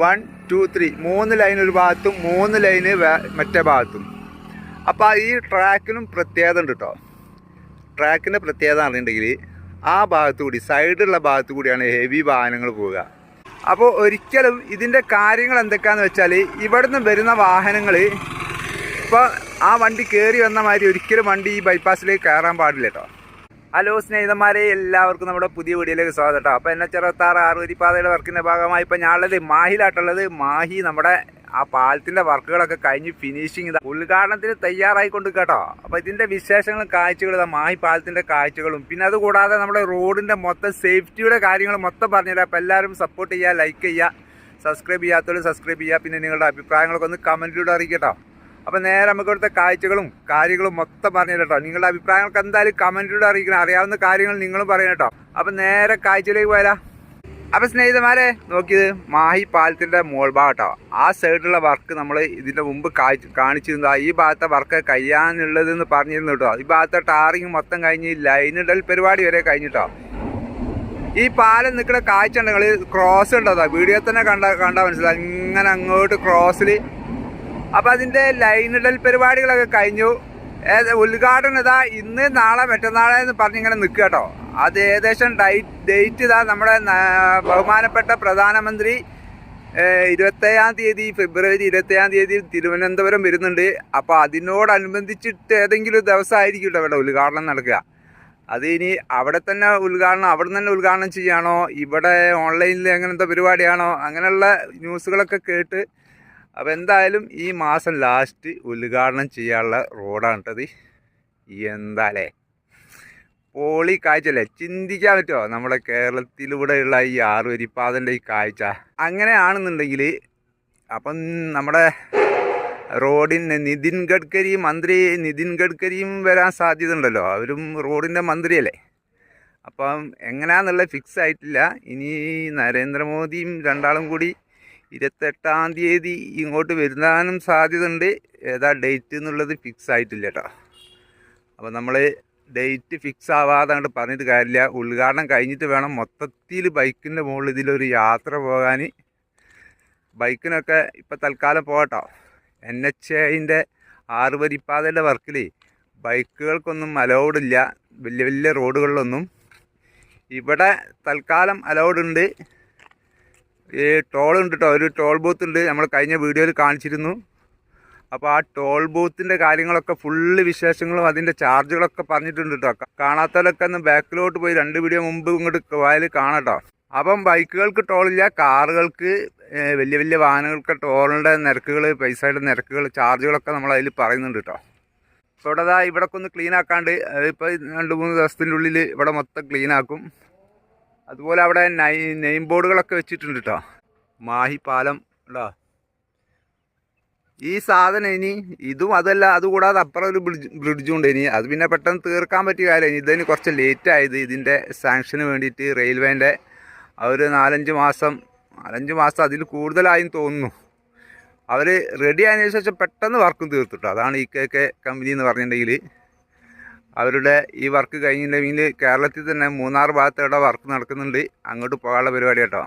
One two three മൂന്ന് line ഒരു ഭാഗത്തും മൂന്ന് ലൈന് മറ്റേ ഭാഗത്തും. അപ്പോൾ ഈ ട്രാക്കിനും പ്രത്യേകത ഉണ്ട് കേട്ടോ ട്രാക്കിന്റെ പ്രത്യേകത അറിഞ്ഞിട്ടുണ്ടെങ്കിൽ ആ ഭാഗത്തു കൂടി സൈഡുള്ള ഭാഗത്തു കൂടിയാണ് ഹെവി വാഹനങ്ങൾ പോവുക. അപ്പോൾ ഒരിക്കലും ഇതിന്റെ കാര്യങ്ങൾ എന്തൊക്കെയാണെന്ന് വെച്ചാൽ ഇവിടുന്ന് വരുന്ന വാഹനങ്ങൾ ഇപ്പോൾ ആ വണ്ടി കയറി വന്ന മാതിരി ഒരിക്കലും വണ്ടി ഈ ബൈപ്പാസിലേക്ക് കയറാൻ പാടില്ല കേട്ടോ ഹലോ സ്നേഹിതന്മാരെ എല്ലാവർക്കും നമ്മുടെ പുതിയ വീഡിയോയിലേക്ക് സ്വാഗതം കേട്ടോ. അപ്പോൾ എന്നെ ചെറുപത്താറ് ആറുവരിപ്പാതയുടെ വർക്കിന്റെ ഭാഗമായി ഇപ്പോൾ ഞാനുള്ളത് മാഹിയിലാട്ടുള്ളത് മാഹി നമ്മുടെ ആ പാലത്തിന്റെ വർക്കുകളൊക്കെ കഴിഞ്ഞ് ഫിനിഷിങ് ഉദ്ഘാടനത്തിന് തയ്യാറായിക്കൊണ്ട് കേട്ടോ അപ്പോൾ ഇതിന്റെ വിശേഷങ്ങളും കാഴ്ചകളും മാഹി പാലത്തിന്റെ കാഴ്ചകളും. പിന്നെ അതുകൂടാതെ നമ്മുടെ റോഡിന്റെ മൊത്തം സേഫ്റ്റിയുടെ കാര്യങ്ങൾ മൊത്തം പറഞ്ഞുതരാം അപ്പോൾ എല്ലാവരും സപ്പോർട്ട് ചെയ്യുക ലൈക്ക് ചെയ്യുക സബ്സ്ക്രൈബ് ചെയ്യാത്തവരും സബ്സ്ക്രൈബ് ചെയ്യുക. പിന്നെ നിങ്ങളുടെ അഭിപ്രായങ്ങളൊക്കെ ഒന്ന് കമന്റിലൂടെ അറിയിക്കട്ടോ അപ്പോൾ നേരെ നമുക്ക് ഇവിടുത്തെ കാഴ്ചകളും കാര്യങ്ങളും മൊത്തം പറഞ്ഞു കേട്ടോ. നിങ്ങളുടെ അഭിപ്രായങ്ങൾക്ക് എന്തായാലും കമന്റിലൂടെ അറിയിക്കണം. അറിയാവുന്ന കാര്യങ്ങൾ നിങ്ങളും പറയണം കേട്ടോ. അപ്പോൾ നേരെ കാഴ്ചയിലേക്ക് പോയാലാ. അപ്പോൾ സ്നേഹിതന്മാരെ നോക്കിയത് മാഹി പാലത്തിന്റെ മോൾ ഭാഗട്ടോ ആ സൈഡിലുള്ള വർക്ക് നമ്മൾ ഇതിന്റെ മുമ്പ് കാണിച്ചിരുന്നു. ഈ ഭാഗത്തെ വർക്ക് കഴിയാനുള്ളതെന്ന് പറഞ്ഞിരുന്നു കേട്ടോ. ഈ ഭാഗത്തെ ടാറിങ് മൊത്തം കഴിഞ്ഞ് ലൈനിടൽ പരിപാടി വരെ കഴിഞ്ഞിട്ടോ ഈ പാലം നിൽക്കുന്ന കാഴ്ച ഉണ്ടെങ്കിൽ ക്രോസ് ഉണ്ടോ? വീഡിയോ തന്നെ കണ്ട കണ്ടാൽ മനസ്സിലായി. ഇങ്ങനെ അങ്ങോട്ട് ക്രോസിൽ അപ്പം അതിന്റെ ലൈനിടൽ പരിപാടികളൊക്കെ കഴിഞ്ഞു. ഉദ്ഘാടനം ഇതാ ഇന്ന് നാളെ മറ്റന്നാളെ എന്ന് പറഞ്ഞിങ്ങനെ നിൽക്കുക കേട്ടോ. അത് ഏകദേശം ഡേറ്റ് ഡേറ്റ് ഇതാ നമ്മുടെ ബഹുമാനപ്പെട്ട പ്രധാനമന്ത്രി ഇരുപത്തേഴാം തീയതി ഫെബ്രുവരി ഇരുപത്തേഴാം തീയതി തിരുവനന്തപുരം വരുന്നുണ്ട്. അപ്പോൾ അതിനോടനുബന്ധിച്ചിട്ട് ഏതെങ്കിലും ദിവസമായിരിക്കും ഇവിടെ ഉദ്ഘാടനം നടക്കുക. അത് ഇനി അവിടെ തന്നെ ഉദ്ഘാടനം അവിടെ തന്നെ ഉദ്ഘാടനം ചെയ്യാണോ? ഇവിടെ ഓൺലൈനിൽ അങ്ങനത്തെ പരിപാടിയാണോ? അങ്ങനെയുള്ള ന്യൂസുകളൊക്കെ കേട്ട് അപ്പോൾ എന്തായാലും ഈ മാസം ലാസ്റ്റ് ഉദ്ഘാടനം ചെയ്യാനുള്ള റോഡാണ് കേട്ടത് എന്താലേ? പോളി കാഴ്ചയല്ലേ ചിന്തിക്കാൻ പറ്റുമോ നമ്മുടെ കേരളത്തിലൂടെയുള്ള ഈ ആറുവരിപ്പാതന്റെ ഈ കാഴ്ച. അങ്ങനെയാണെന്നുണ്ടെങ്കിൽ അപ്പം നമ്മുടെ റോഡിന് നിതിൻ ഗഡ്കരി മന്ത്രി നിതിൻ ഗഡ്കരിയും വരാൻ സാധ്യത ഉണ്ടല്ലോ അവരും റോഡിന്റെ മന്ത്രിയല്ലേ. അപ്പം എങ്ങനെയാണെന്നുള്ള ഫിക്സ് ആയിട്ടില്ല. ഇനി നരേന്ദ്രമോദിയും രണ്ടാളും കൂടി ഇരുപത്തെട്ടാം തീയതി ഇങ്ങോട്ട് വരുന്നാനും സാധ്യത ഉണ്ട് ഏതാ ഡേറ്റ് എന്നുള്ളത് ഫിക്സ് ആയിട്ടില്ല കേട്ടോ അപ്പോൾ നമ്മൾ ഡേറ്റ് ഫിക്സ് ആവാതെ അങ്ങോട്ട് പറഞ്ഞിട്ട് കാര്യമില്ല. ഉദ്ഘാടനം കഴിഞ്ഞിട്ട് വേണം മൊത്തത്തിൽ ബൈക്കിന്റെ മുകളിൽ ഇതിലൊരു യാത്ര പോകാൻ. ബൈക്കിനൊക്കെ ഇപ്പം തൽക്കാലം പോകട്ടോ. എൻ എച്ച് ഐന്റെ ആറുപരിപ്പാതയുടെ വർക്കിൽ ബൈക്കുകൾക്കൊന്നും അലൗഡ് ഇല്ല. വലിയ വലിയ റോഡുകളിലൊന്നും ഇവിടെ തൽക്കാലം അലൗഡ് ഉണ്ട്. ഈ ടോൾ ഉണ്ട് കേട്ടോ ഒരു ടോൾ ബൂത്ത് ഉണ്ട്. നമ്മൾ കഴിഞ്ഞ വീഡിയോയിൽ കാണിച്ചിരുന്നു. അപ്പോൾ ആ ടോൾ ബൂത്തിന്റെ കാര്യങ്ങളൊക്കെ ഫുള്ള് വിശേഷങ്ങളും അതിന്റെ ചാർജുകളൊക്കെ പറഞ്ഞിട്ടുണ്ട് കേട്ടോ കാണാത്തവരൊക്കെ ഒന്ന് ബാക്കിലോട്ട് പോയി രണ്ട് വീഡിയോ മുമ്പ് ഇങ്ങോട്ട് പോയാൽ കാണാം കേട്ടോ അപ്പം ബൈക്കുകൾക്ക് ടോളില്ല കാറുകൾക്ക് വലിയ വലിയ വാഹനങ്ങൾക്ക് ടോളിന്റെ നിരക്കുകൾ പൈസയുടെ നിരക്കുകൾ ചാർജുകളൊക്കെ നമ്മൾ അതിൽ പറയുന്നുണ്ട് കേട്ടോ ഇപ്പോൾ ഇവിടെ ഇവിടെ ഒക്കെ ഒന്ന് ക്ലീൻ ആക്കാണ്ട് ഇപ്പോൾ രണ്ട് മൂന്ന് ദിവസത്തിന്റെ ഉള്ളിൽ ഇവിടെ മൊത്തം ക്ലീൻ ആക്കും. അതുപോലെ അവിടെ നൈ നെയിം ബോർഡുകളൊക്കെ വെച്ചിട്ടുണ്ട് കേട്ടോ മാഹി പാലം ഉണ്ടോ ഈ സാധനം ഇനി ഇതും അതല്ല അതുകൂടാതെ അപ്പുറം ഒരു ബ്രിഡ്ജ് ബ്രിഡ്ജും ഉണ്ട് ഇനി. അത് പിന്നെ പെട്ടെന്ന് തീർക്കാൻ പറ്റിയ കാര്യം ഇതിന് കുറച്ച് ലേറ്റ് ആയത് ഇതിന്റെ സാങ്ഷന് വേണ്ടിയിട്ട് റെയിൽവേന്റെ അവർ നാലഞ്ച് മാസം നാലഞ്ച് മാസം അതിൽ കൂടുതലായും തോന്നുന്നു. അവർ റെഡി ആയതിനു ശേഷം പെട്ടെന്ന് വർക്കും തീർത്തിട്ടോ അതാണ് ഈ കെ കെ കമ്പനി എന്ന് പറഞ്ഞിട്ടുണ്ടെങ്കിൽ അവരുടെ ഈ വർക്ക് കഴിഞ്ഞില്ലെങ്കിൽ കേരളത്തിൽ തന്നെ മൂന്നാർ ഭാഗത്ത് ഇവിടെ വർക്ക് നടക്കുന്നുണ്ട്. അങ്ങോട്ട് പോകാനുള്ള പരിപാടി കേട്ടോ.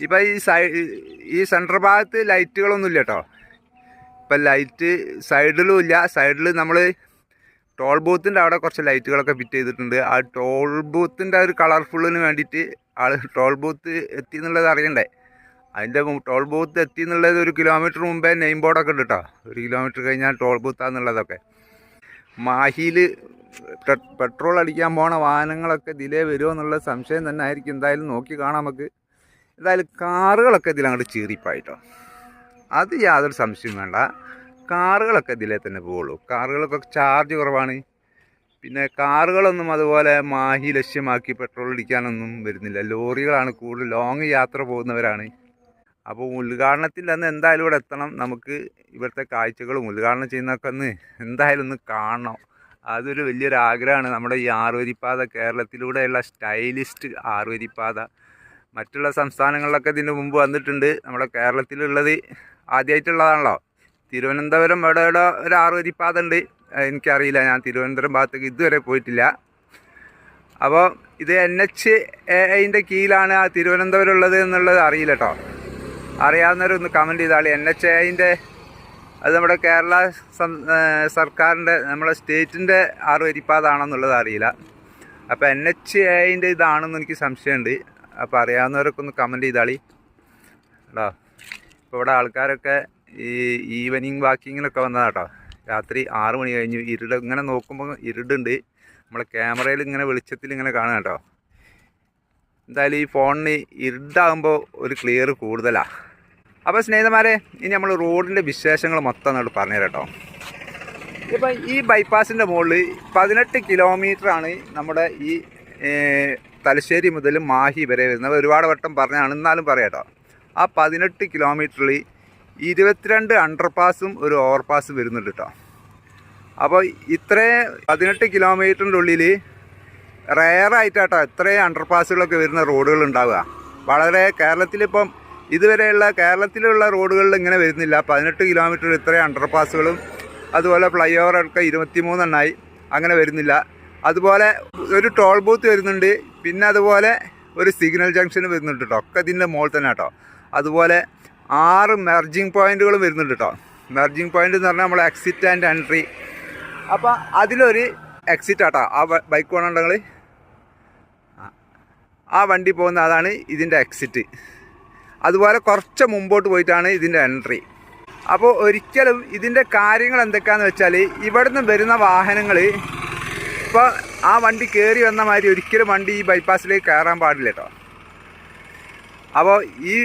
ഇപ്പം ഈ സൈ ഈ സെൻട്രൽ ഭാഗത്ത് ലൈറ്റുകളൊന്നുമില്ല കേട്ടോ. ഇപ്പം ലൈറ്റ് സൈഡിലും ഇല്ല. സൈഡിൽ നമ്മൾ ടോൾ ബൂത്തിന്റെ അവിടെ കുറച്ച് ലൈറ്റുകളൊക്കെ ഫിറ്റ് ചെയ്തിട്ടുണ്ട്. ആ ടോൾ ബൂത്തിന്റെ ഒരു കളർഫുള്ളിന് വേണ്ടിയിട്ട് ആൾ ടോൾ ബൂത്ത് എത്തി എന്നുള്ളത് അറിയണ്ടേ? അതിന്റെ ടോൾ ബൂത്ത് എത്തി എന്നുള്ളത് ഒരു കിലോമീറ്റർ മുമ്പേ നെയിം ബോർഡൊക്കെ ഉണ്ട് കേട്ടോ. ഒരു കിലോമീറ്റർ കഴിഞ്ഞാൽ ടോൾ ബൂത്താന്നുള്ളതൊക്കെ. മാഹിയിൽ പെട്രോൾ അടിക്കാൻ പോണ വാഹനങ്ങളൊക്കെ ഇതിലേ വരുമോ എന്നുള്ള സംശയം തന്നെ ആയിരിക്കും. എന്തായാലും നോക്കി കാണാം നമുക്ക്. എന്തായാലും കാറുകളൊക്കെ ഇതിൽ അങ്ങോട്ട് ചീറിപ്പായിട്ടോ. അത് യാതൊരു സംശയവും വേണ്ട. കാറുകളൊക്കെ ഇതിലേ തന്നെ പോവുള്ളൂ കാറുകളൊക്കെ ചാർജ് കുറവാണ്. പിന്നെ കാറുകളൊന്നും അതുപോലെ മാഹി ലക്ഷ്യമാക്കി പെട്രോൾ അടിക്കാനൊന്നും വരുന്നില്ല. ലോറികളാണ് കൂടുതൽ. ലോങ് യാത്ര പോകുന്നവരാണ്. അപ്പോൾ ഉദ്ഘാടനത്തിൽ അന്ന് എന്തായാലും ഇവിടെ എത്തണം. നമുക്ക് ഇവിടുത്തെ കാഴ്ചകളും ഉദ്ഘാടനം ചെയ്യുന്നതൊക്കെ ഒന്ന് എന്തായാലും ഒന്ന് കാണണം. അതൊരു വലിയൊരു ആഗ്രഹമാണ്. നമ്മുടെ ഈ ആറുവരിപ്പാത കേരളത്തിലൂടെയുള്ള സ്റ്റൈലിസ്റ്റ് ആറുവരിപ്പാത. മറ്റുള്ള സംസ്ഥാനങ്ങളിലൊക്കെ ഇതിന് മുമ്പ് വന്നിട്ടുണ്ട്. നമ്മുടെ കേരളത്തിലുള്ളത് ആദ്യമായിട്ടുള്ളതാണല്ലോ തിരുവനന്തപുരം ഇവിടെ ഇവിടെ ഒരു ആറുവരിപ്പാത ഉണ്ട്. എനിക്കറിയില്ല. ഞാൻ തിരുവനന്തപുരം ഭാഗത്തേക്ക് ഇതുവരെ പോയിട്ടില്ല. അപ്പോൾ ഇത് എൻ എച്ച് എന്റെ കീഴിലാണ് ആ തിരുവനന്തപുരം ഉള്ളത് എന്നുള്ളത് അറിയില്ല കേട്ടോ. അറിയാവുന്നവരൊന്ന് കമന്റ് ചെയ്താളി. എൻ എച്ച് ഐന്റെ അത് നമ്മുടെ കേരള സർക്കാരിന്റെ നമ്മുടെ സ്റ്റേറ്റിന്റെ ആറ് വരിപ്പാതാണെന്നുള്ളത് അറിയില്ല. അപ്പോൾ എൻ എച്ച് ഐന്റെ ഇതാണെന്ന് എനിക്ക് സംശയമുണ്ട്. അപ്പോൾ അറിയാവുന്നവരൊക്കെ ഒന്ന് കമന്റ് ചെയ്താളി. കേട്ടോ ഇപ്പോൾ ഇവിടെ ആൾക്കാരൊക്കെ ഈ ഈവനിങ് വാക്കിങ്ങിനൊക്കെ വന്നതാണ് കേട്ടോ രാത്രി ആറ് മണി കഴിഞ്ഞു ഇരുട് ഇങ്ങനെ നോക്കുമ്പോൾ ഇരുടുണ്ട്. നമ്മളെ ക്യാമറയിൽ ഇങ്ങനെ വെളിച്ചത്തിൽ ഇങ്ങനെ കാണാം കേട്ടോ എന്തായാലും ഈ ഫോണിന് ഇരുട്ടാകുമ്പോൾ ഒരു ക്ലിയർ കൂടുതലാണ് അപ്പോൾ സ്നേഹിതന്മാരെ ഇനി നമ്മൾ റോഡിന്റെ വിശേഷങ്ങൾ മൊത്തം നമ്മൾ പറഞ്ഞു കേട്ടോ ഇപ്പം ഈ ബൈപ്പാസിന്റെ മുകളിൽ പതിനെട്ട് കിലോമീറ്ററാണ് നമ്മുടെ ഈ തലശ്ശേരി മുതൽ മാഹി വരെ വരുന്നത്. ഒരുപാട് വട്ടം പറഞ്ഞാണ് എന്നാലും പറയാം കേട്ടോ ആ പതിനെട്ട് കിലോമീറ്ററിൽ ഇരുപത്തിരണ്ട് അണ്ടർപാസും ഒരു ഓവർപാസും വരുന്നുണ്ട് കേട്ടോ അപ്പോൾ ഇത്രയും പതിനെട്ട് കിലോമീറ്ററിന്റെ ഉള്ളിൽ റെയറായിട്ടാട്ടോ ഇത്രയും അണ്ടർപാസുകളൊക്കെ വരുന്ന റോഡുകൾ ഉണ്ടാവുക. വളരെ കേരളത്തിലിപ്പം ഇതുവരെയുള്ള കേരളത്തിലുള്ള റോഡുകളിൽ ഇങ്ങനെ വരുന്നില്ല. പതിനെട്ട് കിലോമീറ്റർ ഇത്രയും അണ്ടർപാസുകളും അതുപോലെ ഫ്ലൈ ഓവറൊക്കെ ഇരുപത്തി മൂന്നെണ്ണായി അങ്ങനെ വരുന്നില്ല. അതുപോലെ ഒരു ടോൾ ബൂത്ത് വരുന്നുണ്ട്. പിന്നെ അതുപോലെ ഒരു സിഗ്നൽ ജംഗ്ഷൻ വരുന്നുണ്ട് കേട്ടോ ഒക്കെ ഇതിന്റെ മുകളിൽ തന്നെ കേട്ടോ അതുപോലെ ആറ് മെർജിങ് പോയിന്റുകളും വരുന്നുണ്ട് കേട്ടോ മെർജിങ് പോയിന്റ് എന്ന് പറഞ്ഞാൽ നമ്മൾ എക്സിറ്റ് ആൻഡ് എൻട്രി അപ്പോൾ അതിലൊരു എക്സിറ്റ് ആട്ടോ. ആ ബൈക്ക് പോകണമെങ്കിൽ ആ വണ്ടി പോകുന്ന അതാണ് ഇതിന്റെ എക്സിറ്റ് അതുപോലെ കുറച്ച് മുമ്പോട്ട് പോയിട്ടാണ് ഇതിന്റെ എൻട്രി. അപ്പോൾ ഒരിക്കലും ഇതിന്റെ കാര്യങ്ങൾ എന്തൊക്കെയാണെന്ന് വെച്ചാൽ ഇവിടുന്ന് വരുന്ന വാഹനങ്ങൾ ഇപ്പോൾ ആ വണ്ടി കയറി വന്ന മാതിരി ഒരിക്കലും വണ്ടി ഈ ബൈപ്പാസിലേക്ക് കയറാൻ പാടില്ല കേട്ടോ. അപ്പോൾ ഈ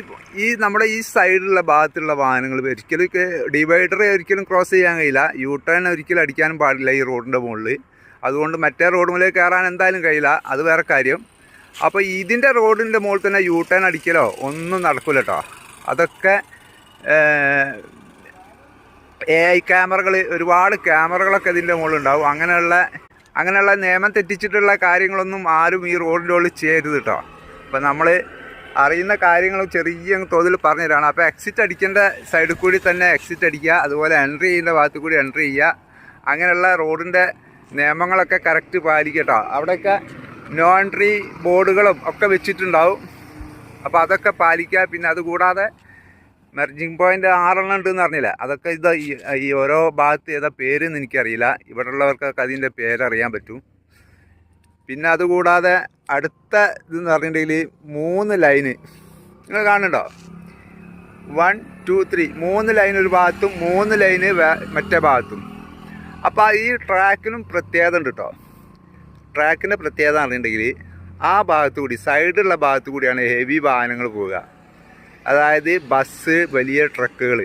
ഈ നമ്മുടെ ഈ സൈഡിലുള്ള ഭാഗത്തുള്ള വാഹനങ്ങൾ ഒരിക്കലും ഡിവൈഡർ ഒരിക്കലും ക്രോസ് ചെയ്യാൻ കഴിയില്ല. യൂ ടേൺ ഒരിക്കലും അടിക്കാനും പാടില്ല ഈ റോഡിന്റെ മുകളിൽ. അതുകൊണ്ട് മറ്റേ റോഡ് മുകളിൽ കയറാൻ എന്തായാലും കഴിയില്ല. അത് വേറെ കാര്യം. അപ്പോൾ ഇതിന്റെ റോഡിന്റെ മുകളിൽ തന്നെ യൂ ടേൺ അടിക്കലോ ഒന്നും നടക്കില്ല കേട്ടോ അതൊക്കെ എ ഐ ക്യാമറകൾ ഒരുപാട് ക്യാമറകളൊക്കെ ഇതിന്റെ മുകളിൽ ഉണ്ടാവും. അങ്ങനെയുള്ള അങ്ങനെയുള്ള നിയമം തെറ്റിച്ചിട്ടുള്ള കാര്യങ്ങളൊന്നും ആരും ഈ റോഡിന്റെ ഉള്ളിൽ ചെയ്യരുത് കേട്ടോ അപ്പോൾ നമ്മൾ അറിയുന്ന കാര്യങ്ങൾ ചെറിയ തോതിൽ പറഞ്ഞു തരാണ്. അപ്പോൾ എക്സിറ്റ് അടിക്കേണ്ട സൈഡിൽ കൂടി തന്നെ എക്സിറ്റ് അടിക്കുക. അതുപോലെ എൻട്രി ചെയ്യുന്ന ഭാഗത്ത് കൂടി എൻട്രി ചെയ്യുക. അങ്ങനെയുള്ള റോഡിന്റെ നിയമങ്ങളൊക്കെ കറക്റ്റ് പാലിക്കട്ടോ അവിടെയൊക്കെ നോ എൻട്രി ബോർഡുകളും ഒക്കെ വെച്ചിട്ടുണ്ടാവും. അപ്പോൾ അതൊക്കെ പാലിക്കുക പിന്നെ അതുകൂടാതെ മെർജിങ് പോയിന്റ് ആറെണ്ണം ഉണ്ടെന്ന് അറിഞ്ഞില്ല. അതൊക്കെ ഇത് ഈ- ഓരോ ഭാഗത്ത് ഏതാ പേരെന്ന് എനിക്കറിയില്ല. ഇവിടെ ഉള്ളവർക്കൊക്കെ അതിന്റെ പേരറിയാൻ പറ്റും. പിന്നെ അതുകൂടാതെ അടുത്ത ഇതെന്ന് പറഞ്ഞിട്ടുണ്ടെങ്കിൽ മൂന്ന് ലൈന് നിങ്ങൾ കാണുന്നുണ്ടോ? വൺ ടു ത്രീ മൂന്ന് ലൈൻ ഒരു ഭാഗത്തും മൂന്ന് ലൈന് മറ്റേ ഭാഗത്തും. അപ്പോൾ ഈ ട്രാക്കിനും പ്രത്യേകത ഉണ്ട് കേട്ടോ ട്രാക്കിന്റെ പ്രത്യേകത അറിഞ്ഞിട്ടുണ്ടെങ്കിൽ ആ ഭാഗത്തുകൂടി സൈഡുള്ള ഭാഗത്തു കൂടിയാണ് ഹെവി വാഹനങ്ങൾ പോവുക. അതായത് ബസ് വലിയ ട്രക്കുകൾ.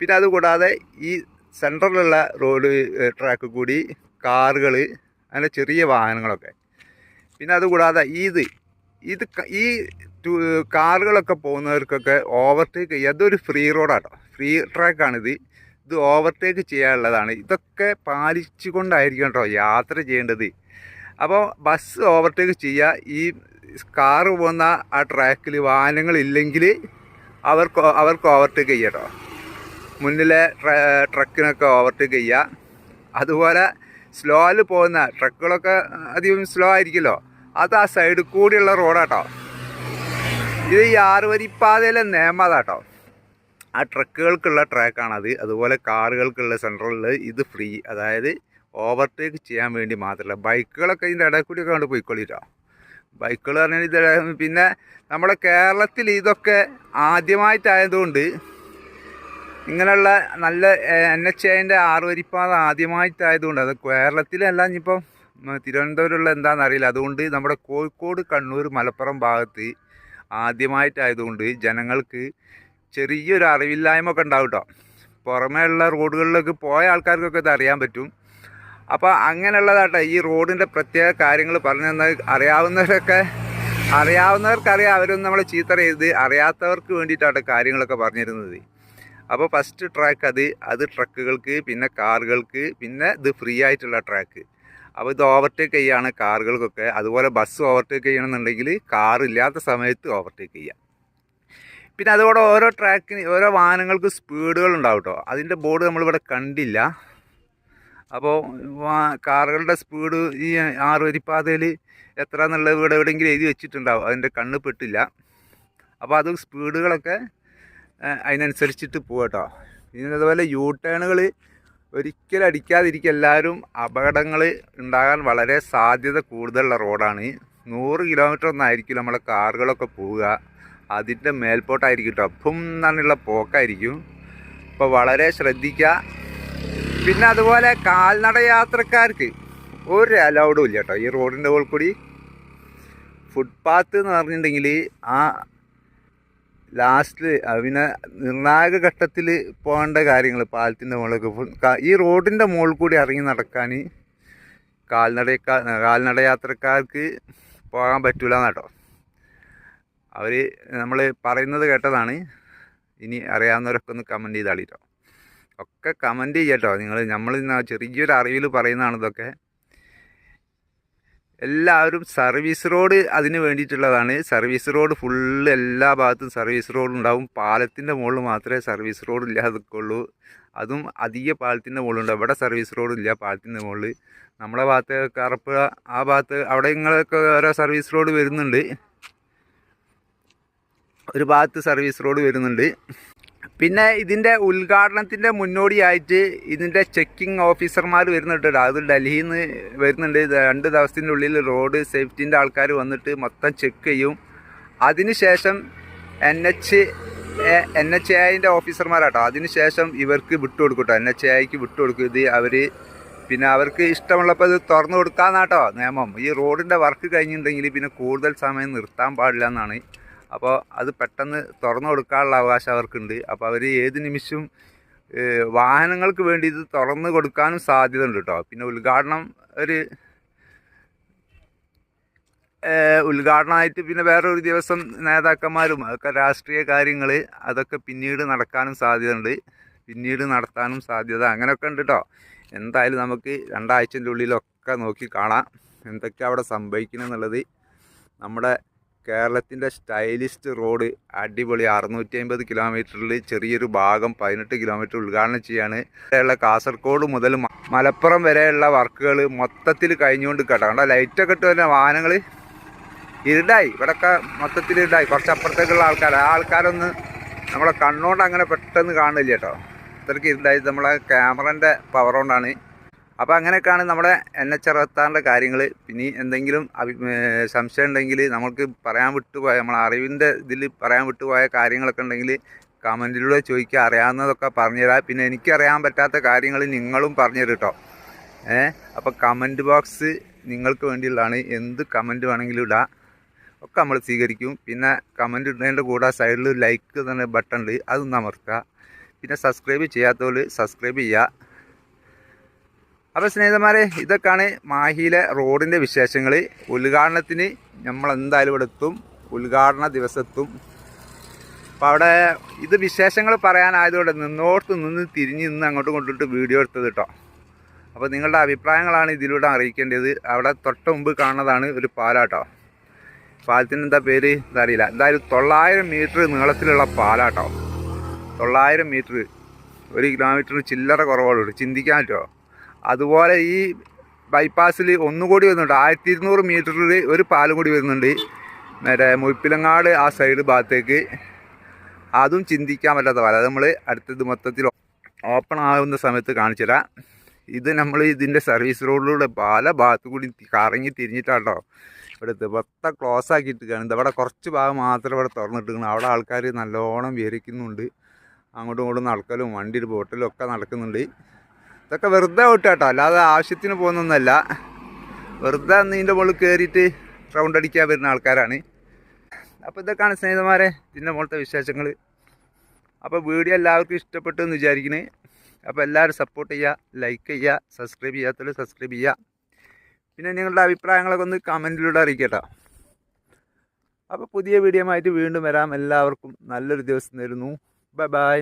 പിന്നെ അതുകൂടാതെ ഈ സെൻട്രലിലുള്ള റോഡ് ട്രാക്ക് കൂടി കാറുകൾ അങ്ങനെ ചെറിയ വാഹനങ്ങളൊക്കെ. പിന്നെ അതുകൂടാതെ ഇത് ഇത് ഈ കാറുകളൊക്കെ പോകുന്നവർക്കൊക്കെ ഓവർടേക്ക് ചെയ്യുക അതൊരു ഫ്രീ റോഡാട്ടോ. ഫ്രീ ട്രാക്കാണിത്. ഇത് ഓവർടേക്ക് ചെയ്യാനുള്ളതാണ്. ഇതൊക്കെ പാലിച്ചുകൊണ്ടായിരിക്കും കേട്ടോ യാത്ര ചെയ്യേണ്ടത്. അപ്പോൾ ബസ് ഓവർടേക്ക് ചെയ്യുക ഈ കാറ് പോകുന്ന ആ ട്രാക്കിൽ വാഹനങ്ങളില്ലെങ്കിൽ അവർക്ക് അവർക്ക് ഓവർടേക്ക് ചെയ്യുക കേട്ടോ. മുന്നിലെ ട്രക്കിനൊക്കെ ഓവർടേക്ക് ചെയ്യുക അതുപോലെ സ്ലോയിൽ പോകുന്ന ട്രക്കുകളൊക്കെ അധികം സ്ലോ ആയിരിക്കുമല്ലോ. അത് ആ സൈഡിൽ കൂടിയുള്ള റോഡാട്ടോ ഇത് ഈ ആറുവരിപ്പാതയിലെ നിയമം ആ ട്രക്കുകൾക്കുള്ള ട്രാക്കാണത്. അതുപോലെ കാറുകൾക്കുള്ള സെൻട്രലിൽ ഇത് ഫ്രീ. അതായത് ഓവർടേക്ക് ചെയ്യാൻ വേണ്ടി മാത്രമല്ല ബൈക്കുകളൊക്കെ ഇതിന്റെ ഇടയിൽ കൂടിയൊക്കെ കൊണ്ട് പോയിക്കൊള്ളിട്ടോ. ബൈക്കുകൾ പറഞ്ഞാൽ ഇത് പിന്നെ നമ്മുടെ കേരളത്തിൽ ഇതൊക്കെ ആദ്യമായിട്ടായതുകൊണ്ട് ഇങ്ങനെയുള്ള നല്ല എൻ എച്ച് ഐന്റെ ആറുവരിപ്പാത ആദ്യമായിട്ടായതുകൊണ്ട് അത് കേരളത്തിലല്ല ഇനിയിപ്പം തിരുവനന്തപുരമുള്ള എന്താണെന്ന് അറിയില്ല. അതുകൊണ്ട് നമ്മുടെ കോഴിക്കോട് കണ്ണൂർ മലപ്പുറം ഭാഗത്ത് ആദ്യമായിട്ടായതുകൊണ്ട് ജനങ്ങൾക്ക് ചെറിയൊരു അറിവില്ലായ്മ ഒക്കെ ഉണ്ടാവും കേട്ടോ പുറമേ ഉള്ള റോഡുകളിലൊക്കെ പോയ ആൾക്കാർക്കൊക്കെ ഇത് അറിയാൻ പറ്റും. അപ്പോൾ അങ്ങനെയുള്ളതാട്ടെ ഈ റോഡിന്റെ പ്രത്യേക കാര്യങ്ങൾ പറഞ്ഞു തന്നാൽ അറിയാവുന്നവരൊക്കെ അറിയാവുന്നവർക്കറിയാം. അവരൊന്നും നമ്മളെ ചീത്ത ചെയ്ത് അറിയാത്തവർക്ക് വേണ്ടിയിട്ടാണ് കാര്യങ്ങളൊക്കെ പറഞ്ഞിരുന്നത്. അപ്പോൾ ഫസ്റ്റ് ട്രാക്ക് അത് അത് ട്രക്കുകൾക്ക് പിന്നെ കാറുകൾക്ക് പിന്നെ ഇത് ഫ്രീ ആയിട്ടുള്ള ട്രാക്ക് അപ്പോൾ ഇത് ഓവർടേക്ക് ചെയ്യാണ് കാറുകൾക്കൊക്കെ. അതുപോലെ ബസ് ഓവർടേക്ക് ചെയ്യണമെന്നുണ്ടെങ്കിൽ കാറില്ലാത്ത സമയത്ത് ഓവർടേക്ക് ചെയ്യാം. പിന്നെ അതുകൂടെ ഓരോ ട്രാക്കിന് ഓരോ വാഹനങ്ങൾക്ക് സ്പീഡുകൾ ഉണ്ടാവും കേട്ടോ അതിന്റെ ബോർഡ് നമ്മളിവിടെ കണ്ടില്ല. അപ്പോൾ കാറുകളുടെ സ്പീഡ് ഈ ആറ് വരിപ്പാതയിൽ എത്ര എന്നുള്ളത് ഇവിടെ എവിടെയെങ്കിലും എഴുതി വെച്ചിട്ടുണ്ടാവും. അതിന്റെ കണ്ണ് പെട്ടില്ല. അപ്പോൾ അത് സ്പീഡുകളൊക്കെ അതിനനുസരിച്ചിട്ട് പോകട്ടോ പിന്നെ അതുപോലെ യൂ ടേണുകൾ ഒരിക്കലും അടിക്കാതിരിക്കുക എല്ലാവരും അപകടങ്ങൾ ഉണ്ടാകാൻ വളരെ സാധ്യത കൂടുതലുള്ള റോഡാണ് നൂറ് കിലോമീറ്റർ ഒന്നായിരിക്കും നമ്മളെ കാറുകളൊക്കെ പോവുക. അതിന്റെ മേൽപോട്ടായിരിക്കും കേട്ടോ അപ്പം എന്നുള്ള പോക്കായിരിക്കും. അപ്പോൾ വളരെ ശ്രദ്ധിക്കുക പിന്നെ അതുപോലെ കാൽനട യാത്രക്കാർക്ക് ഒരു അലൗഡും ഇല്ല കേട്ടോ. ഈ റോഡിന്റെ മുകളിൽ കൂടി ഫുട്പാത്ത് എന്ന് പറഞ്ഞിട്ടുണ്ടെങ്കിൽ ആ ലാസ്റ്റിൽ പിന്നെ നിർണായക ഘട്ടത്തിൽ പോകേണ്ട കാര്യങ്ങൾ പാലത്തിന്റെ മുകളിലൊക്കെ ഈ റോഡിന്റെ മുകളിൽ കൂടി ഇറങ്ങി നടക്കാൻ കാൽനടക്കാ കാൽനട യാത്രക്കാർക്ക് പോകാൻ പറ്റൂല കേട്ടോ അവർ നമ്മൾ പറയുന്നത് കേട്ടതാണ്. ഇനി അറിയാവുന്നവരൊക്കെ ഒന്ന് കമന്റ് ചെയ്ത് കേട്ടോ ഒക്കെ കമന്റ് ചെയ്യട്ടോ. നിങ്ങൾ നമ്മൾ ചെറിയൊരു അറിവിൽ പറയുന്നതാണ് ഇതൊക്കെ. എല്ലാവരും സർവീസ് റോഡ് അതിന് വേണ്ടിയിട്ടുള്ളതാണ്. സർവീസ് റോഡ് ഫുള്ള് എല്ലാ ഭാഗത്തും സർവീസ് റോഡ് ഉണ്ടാവും. പാലത്തിന്റെ മുകളിൽ മാത്രമേ സർവീസ് റോഡ് ഇല്ലാതെ അതും അധിക പാലത്തിന്റെ മുകളിലുണ്ട്. ഇവിടെ സർവീസ് റോഡ് ഇല്ല പാലത്തിന്റെ മുകളിൽ നമ്മുടെ ഭാഗത്ത് കറുപ്പ് ആ ഭാഗത്ത് അവിടെ നിങ്ങളൊക്കെ ഓരോ സർവീസ് റോഡ് വരുന്നുണ്ട്. ഒരു ഭാഗത്ത് സർവീസ് റോഡ് വരുന്നുണ്ട്. പിന്നെ ഇതിന്റെ ഉദ്ഘാടനത്തിന്റെ മുന്നോടിയായിട്ട് ഇതിന്റെ ചെക്കിംഗ് ഓഫീസർമാർ വരുന്നുണ്ട്. അത് ഡൽഹിയിൽ നിന്ന് വരുന്നുണ്ട് രണ്ട് ദിവസത്തിന്റെ ഉള്ളിൽ റോഡ് സേഫ്റ്റിന്റെ ആൾക്കാർ വന്നിട്ട് മൊത്തം ചെക്ക് ചെയ്യും. അതിനുശേഷം എൻ എച്ച് എൻ എച്ച് ഐന്റെ ഓഫീസർമാരാട്ടോ അതിനുശേഷം ഇവർക്ക് വിട്ടു കേട്ടോ എൻ എച്ച് ഐക്ക് വിട്ടുകൊടുക്കും ഇത് അവർ പിന്നെ അവർക്ക് ഇഷ്ടമുള്ളപ്പോൾ ഇത് തുറന്നു കൊടുക്കാന്നാട്ടോ നിയമം. ഈ റോഡിന്റെ വർക്ക് കഴിഞ്ഞിട്ടുണ്ടെങ്കിൽ പിന്നെ കൂടുതൽ സമയം നിർത്താൻ പാടില്ല എന്നാണ് അപ്പോൾ അത് പെട്ടെന്ന് തുറന്നു കൊടുക്കാനുള്ള അവകാശം അവർക്കുണ്ട്. അപ്പോൾ അവർ ഏത് നിമിഷവും വാഹനങ്ങൾക്ക് വേണ്ടി ഇത് തുറന്നു കൊടുക്കാനും സാധ്യത ഉണ്ട് കേട്ടോ പിന്നെ ഉദ്ഘാടനം ഒരു ഉദ്ഘാടനമായിട്ട് പിന്നെ വേറൊരു ദിവസം നേതാക്കന്മാരും അതൊക്കെ രാഷ്ട്രീയ കാര്യങ്ങൾ അതൊക്കെ പിന്നീട് നടക്കാനും സാധ്യതയുണ്ട്. പിന്നീട് നടത്താനും സാധ്യത അങ്ങനെയൊക്കെ ഉണ്ട് കേട്ടോ എന്തായാലും നമുക്ക് രണ്ടാഴ്ചന്റെ ഉള്ളിലൊക്കെ നോക്കി കാണാം. എന്തൊക്കെ അവിടെ സംഭവിക്കണമെന്നുള്ളത് നമ്മുടെ കേരളത്തിന്റെ സ്റ്റൈലിസ്റ്റ് റോഡ് അടിപൊളി അറുന്നൂറ്റി അമ്പത് കിലോമീറ്ററിൽ ചെറിയൊരു ഭാഗം പതിനെട്ട് കിലോമീറ്റർ ഉദ്ഘാടനം ചെയ്യാണ്. ഉള്ള കാസർഗോഡ് മുതൽ മലപ്പുറം വരെയുള്ള വർക്കുകൾ മൊത്തത്തിൽ കഴിഞ്ഞുകൊണ്ട് കേട്ടോ. കണ്ടോ ലൈറ്റൊക്കെ ഇട്ട് വരുന്ന വാഹനങ്ങൾ ഇരുടായി. ഇവിടെയൊക്കെ മൊത്തത്തിൽ ഇരുടായി. കുറച്ച് അപ്പുറത്തേക്കുള്ള ആൾക്കാർ ആ ആൾക്കാരൊന്ന് നമ്മളെ കണ്ണുകൊണ്ട് അങ്ങനെ പെട്ടെന്ന് കാണില്ല കേട്ടോ. അത്രയ്ക്ക് ഇരുടായി. നമ്മളെ ക്യാമറന്റെ പവർ കൊണ്ടാണ്. അപ്പോൾ അങ്ങനെയൊക്കെയാണ് നമ്മുടെ എൻ എച്ച് അറുപത്താറിന്റെ കാര്യങ്ങൾ പിന്നെ എന്തെങ്കിലും അഭി സംശയം ഉണ്ടെങ്കിൽ നമുക്ക് പറയാൻ വിട്ടുപോയ നമ്മളെ അറിവിന്റെ ഇതിൽ പറയാൻ വിട്ടുപോയ കാര്യങ്ങളൊക്കെ ഉണ്ടെങ്കിൽ കമന്റിലൂടെ ചോദിക്കുക. അറിയാവുന്നതൊക്കെ പറഞ്ഞുതരാം. പിന്നെ എനിക്കറിയാൻ പറ്റാത്ത കാര്യങ്ങൾ നിങ്ങളും പറഞ്ഞു കേട്ടോ ഏ അപ്പോൾ കമന്റ് ബോക്സ് നിങ്ങൾക്ക് വേണ്ടിയുള്ളതാണ്. എന്ത് കമന്റ് വേണമെങ്കിലും ഇടാം. ഒക്കെ നമ്മൾ സ്വീകരിക്കും. പിന്നെ കമന്റ് ഇടുന്നതിന്റെ കൂടെ സൈഡിൽ ലൈക്ക് തന്നെ ബട്ടൺ ഉണ്ട്. അതൊന്ന് അമർത്തുക. പിന്നെ സബ്സ്ക്രൈബ് ചെയ്യാത്തവർ സബ്സ്ക്രൈബ് ചെയ്യുക. അപ്പോൾ സ്നേഹിതന്മാരെ ഇതൊക്കെയാണ് മാഹിയിലെ റോഡിന്റെ വിശേഷങ്ങൾ ഉദ്ഘാടനത്തിന് നമ്മൾ എന്തായാലും ഇവിടെ എത്തും. ഉദ്ഘാടന ദിവസത്തും. അപ്പോൾ അവിടെ ഇത് വിശേഷങ്ങൾ പറയാനായതുകൊണ്ട് നിന്നോർത്ത് നിന്ന് തിരിഞ്ഞ് നിന്ന് അങ്ങോട്ടും കൊണ്ടിട്ട് വീഡിയോ എടുത്തത് കേട്ടോ. അപ്പോൾ നിങ്ങളുടെ അഭിപ്രായങ്ങളാണ് ഇതിലൂടെ അറിയിക്കേണ്ടത്. അവിടെ തൊട്ട് മുമ്പ് കാണുന്നതാണ് ഒരു പാലാട്ടോ പാലത്തിന് എന്താ പേര്? ഇതറിയില്ല. എന്തായാലും തൊള്ളായിരം മീറ്റർ നീളത്തിലുള്ള പാലാട്ടോ തൊള്ളായിരം മീറ്റർ. ഒരു കിലോമീറ്റർ ചില്ലറ കുറവുള്ളൂ. ചിന്തിക്കാൻ പറ്റുമോ? അതുപോലെ ഈ ബൈപ്പാസിൽ ഒന്നുകൂടി വരുന്നുണ്ട്. ആയിരത്തി ഇരുന്നൂറ് മീറ്ററിൽ ഒരു പാലം കൂടി വരുന്നുണ്ട്. മറ്റേ മുഴപ്പിലങ്ങാട് ആ സൈഡ് ഭാഗത്തേക്ക്. അതും ചിന്തിക്കാൻ പറ്റാത്ത പാലം. അത് നമ്മൾ അടുത്തത് മൊത്തത്തിൽ ഓപ്പൺ ആകുന്ന സമയത്ത് കാണിച്ചു തരാം. ഇത് നമ്മൾ ഇതിന്റെ സർവീസ് റോഡിലൂടെ പല ഭാഗത്തു കൂടി കറങ്ങി തിരിഞ്ഞിട്ടാട്ടോ ഇവിടെ മൊത്തം ക്ലോസ് ആക്കിയിട്ട് ഇത് ഇവിടെ കുറച്ച് ഭാഗം മാത്രം ഇവിടെ തുറന്നിട്ടിരിക്കണം അവിടെ ആൾക്കാർ നല്ലോണം വിഹരിക്കുന്നുണ്ട്. അങ്ങോട്ടും ഇങ്ങോട്ടും നടക്കലും വണ്ടിയിൽ ബോട്ടിലും ഒക്കെ നടക്കുന്നുണ്ട്. ഇതൊക്കെ വെറുതെ ഓട്ടാട്ടോ അല്ലാതെ ആവശ്യത്തിന് പോകുന്നൊന്നുമല്ല വെറുതെ നീന്റെ മുകളിൽ കയറിയിട്ട് റൗണ്ട് അടിക്കാൻ വരുന്ന ആൾക്കാരാണ്. അപ്പോൾ ഇതൊക്കെയാണ് സ്നേഹിതന്മാരെ ഇതിന്റെ മുകളിലത്തെ വിശേഷങ്ങൾ അപ്പോൾ വീഡിയോ എല്ലാവർക്കും ഇഷ്ടപ്പെട്ടു എന്ന് വിചാരിക്കണേ. അപ്പോൾ എല്ലാവരും സപ്പോർട്ട് ചെയ്യുക ലൈക്ക് ചെയ്യുക സബ്സ്ക്രൈബ് ചെയ്യാത്തവർ സബ്സ്ക്രൈബ് ചെയ്യുക. പിന്നെ നിങ്ങളുടെ അഭിപ്രായങ്ങളൊക്കെ ഒന്ന് കമന്റിലൂടെ അറിയിക്കട്ടോ. അപ്പോൾ പുതിയ വീഡിയോ ആയിട്ട് വീണ്ടും വരാം. എല്ലാവർക്കും നല്ലൊരു ദിവസം തരുന്നു. Bye bye